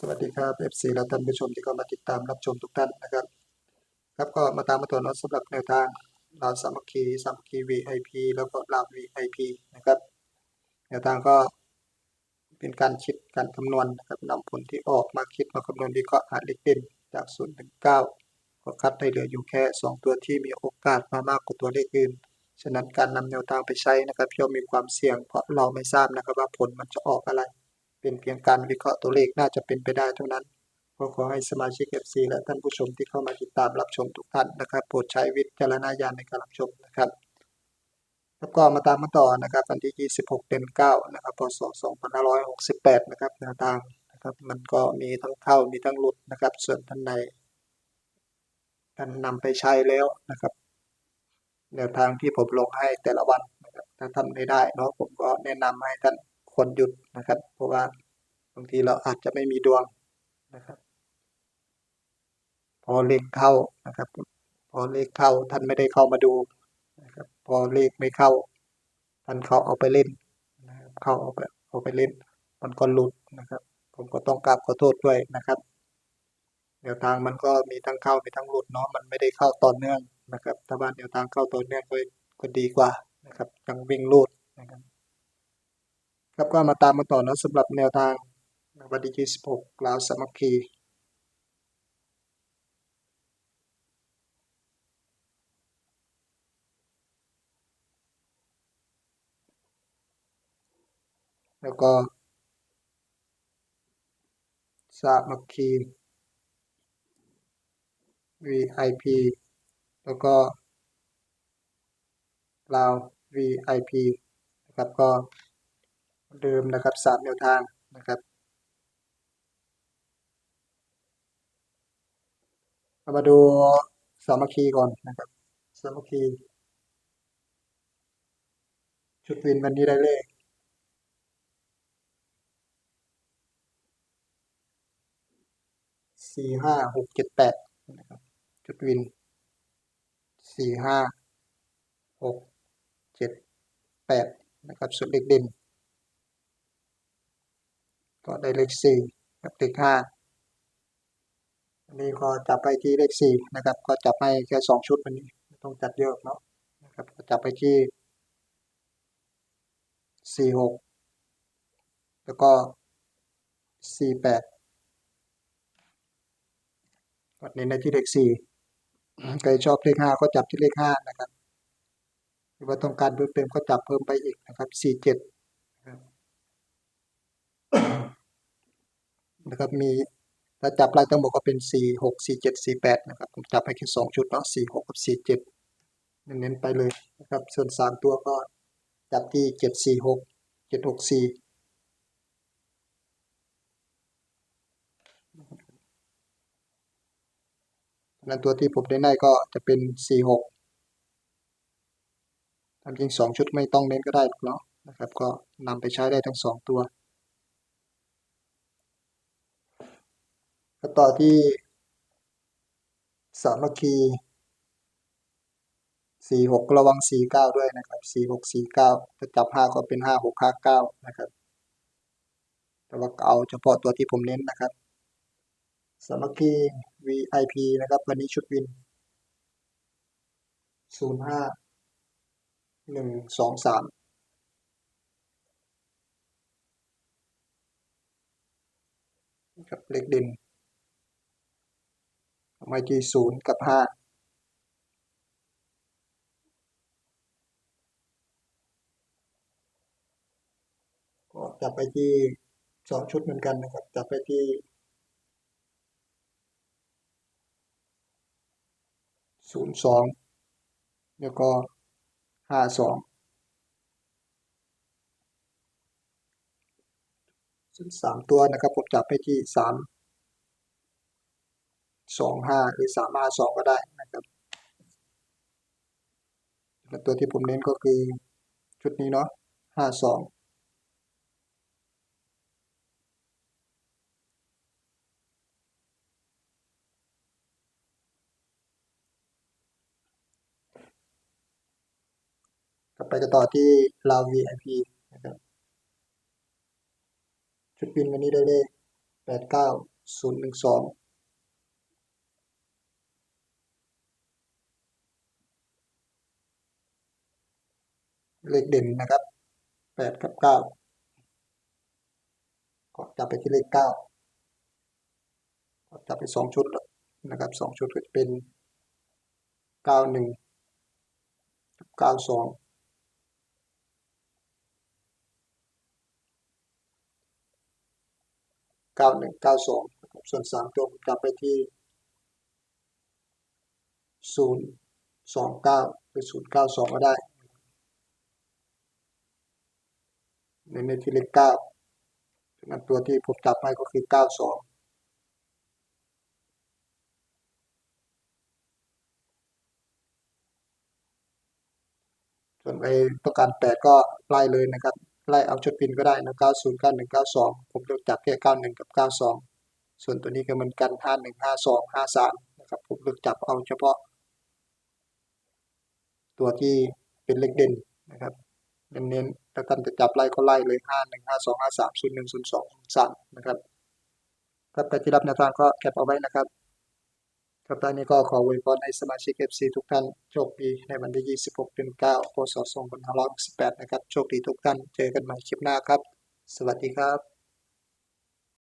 สวัสดีครับ FC และท่านผู้ชมที่เข้ามาติดตามรับชมทุกท่านนะครับ ครับก็มาตามมาต่อเนาะสำหรับแนวทางลาวสามัคคีสามัคคี VIP แล้วก็ลาว VIP นะครับแนวทางก็เป็นการคิดการคำนวณนะครับนำผลที่ออกมาคิดมาคำนวณวิเคราะห์หาเลขเด่นจาก0ถึง9ก็คัดให้เหลืออยู่แค่ 2 ตัวที่มีโอกาสมามากกว่าตัวเลขอื่น ฉะนั้นการนำแนวทางไปใช้นะครับย่อมมีความเสี่ยงเพราะเราไม่ทราบนะครับว่าผลมันจะออกอะไร เป็นเพียงการวิเคราะห์ตัวเลขน่าจะเป็นไปได้เท่านั้นก็ขอให้สมาชิก FC และท่านผู้ชมที่เข้ามาติดตามรับชมทุกท่านนะครับ โปรดใช้วิจารณญาณในการรับชมนะครับ แล้วก็มาตามมาต่อนะครับวันที่ 26 เดือน 9 นะครับ พศ 2568 นะครับแนวทางนะครับ มันก็มีทั้งเข้ามีทั้งหลุดนะครับ ส่วนท่านใดท่านนำไปใช้แล้วนะครับแนวทางที่ผมลงให้แต่ละวันนะครับถ้าท่านไม่ได้เนาะผมก็แนะนำให้ท่าน ควรหยุดนะครับ เพราะว่าบางทีเราอาจจะไม่มีดวงนะครับ พอเลขเข้านะครับ พอเลขเข้าท่านไม่ได้เข้ามาดูนะครับ พอเลขไม่เข้า ท่านเขาเอาไปเล่นนะครับเข้าเอาไปเอาไปเล่น มันก็หลุดนะครับ ผมก็ต้องกราบขอโทษด้วยนะครับแนวทางมันก็มีทั้งเข้ามีทั้งหลุดเนาะมันไม่ได้เข้าต่อเนื่องนะครับ ถ้าว่านแนวทางเข้าต่อเนื่องก็ก็ดีกว่านะครับยังวิ่งลูดน ครับก็มาตามมาต่อนะสำหรับแนวทางวันที่26ลาวสามัคคีแล้วก็สามัคคี VIP แล้วก็ลาว VIP นะครับก็ เดิมนะครับสามแนวทางนะครับเรามาดูสามัคคีก่อนนะครับสามัคคีชุดวินวันนี้ได้เลขสี่ห้าหกเจ็ดแปดนะครับจุดวินสี่ห้าหกเจ็ดแปดนะครับส่วนเลขเด่น ก็ได้เลขสี่กับเลขห้าอันนี้ก็จับไปที่เลขสี่นะครับ ก็จับให้แค่สองชุดวันนี้ไม่ต้องจัดเยอะเนาะนะครับก็จับไปที่สี่หกแล้วก็สี่แปดก็เน้นในที่เลขสี่ใครชอบเลขห้าก็จับที่เลขห้านะครับหรือว่าต้องการเพิ่มเติมก็จับเพิ่มไปอีกนะครับสี่เจ็ดนะครับ นะครับมีถ้าจับลายทั้งหมดก็เป็นสี่หกสี่เจ็ดสี่แปดนะครับผมจับให้แค่สองชุดเนาะสี่หกกับสี่เน้นๆไปเลยนะครับส่วนสามตัวก็จับที่เจ็ดสี่หกเจ็ดหกสี่นั้นตัวที่ผมได้ได้ก็จะเป็นสี่หกทำจริงสองชุดไม่ต้องเน้นก็ได้เนาะนะครับก็นำไปใช้ได้ทั้งสองตัว ก็ต่อที่ สามัคคีสี่หกระวังสี่เก้าด้วยนะครับสี่หกสี่เก้าถ้าจับห้าก็เป็นห้าหกห้าเก้านะครับ แต่ว่าเอาเฉพาะตัวที่ผมเน้นนะครับ สามัคคี VIP นะครับ วันนี้ชุดวินศูนย์ห้าหนึ่งสองสามกับเลขเด่น มาที่ศูนย์กับห้าก็จับไปที่สองชุดเหมือนกันนะครับ จับไปที่ศูนย์สองแล้วก็ห้าสองซึ่งสามตัวนะครับผมจับไปที่สาม สองห้าหรือสามห้าสองก็ได้นะครับและตัวที่ผมเน้นก็คือชุดนี้เนาะห้าสองกลับไปกันต่อที่ลาว VIP นะครับชุดบินวันนี้ได้เลขแปดเก้าศูนย์หนึ่งสอง เลขเด่นนะครับแปดกับเก้าก็จับไปที่เลขเก้าก็จับไปสองชุดนะครับสองชุดก็จะเป็นเก้าหนึ่งเก้าสองเก้าหนึ่งเก้าสองส่วนสามตัวผมจับไปที่ศูนย์สองเก้าหรือศูนย์เก้าสองก็ได้ ในในที่เลขเก้างั้นตัวที่ผมจับให้ก็คือเก้าสองส่วนไปต้องการแปดก็ไล่เลยนะครับ ไล่เอาชุดปินก็ได้นะเก้าศูนย์เก้าหนึ่งเก้าสองผมเลือกจับแค่เก้าหนึ่งกับเก้าสองส่วนตัวนี้ก็เหมือนกันห้าหนึ่งห้าสองห้าสามนะครับผมเลือกจับเอาเฉพาะ ตัวที่เป็นเลขเด่นนะครับ เน้นๆถ้าท่านจะจับไล่ก็ไล่เลยห้าหนึ่งห้าสองห้าสามศูนย์หนึ่งศูนย์สองสามนะครับครับแต่ที่รับแนวทางก็แคปเอาไว้นะครับครับตอนนี้ก็ขออวยพรให้สมาชิก FC ทุกท่านโชคดีในวันที่ 26เดือน9พศ2568นะครับ โชคดีทุกท่าน เจอกันใหม่คลิปหน้าครับ สวัสดีครับ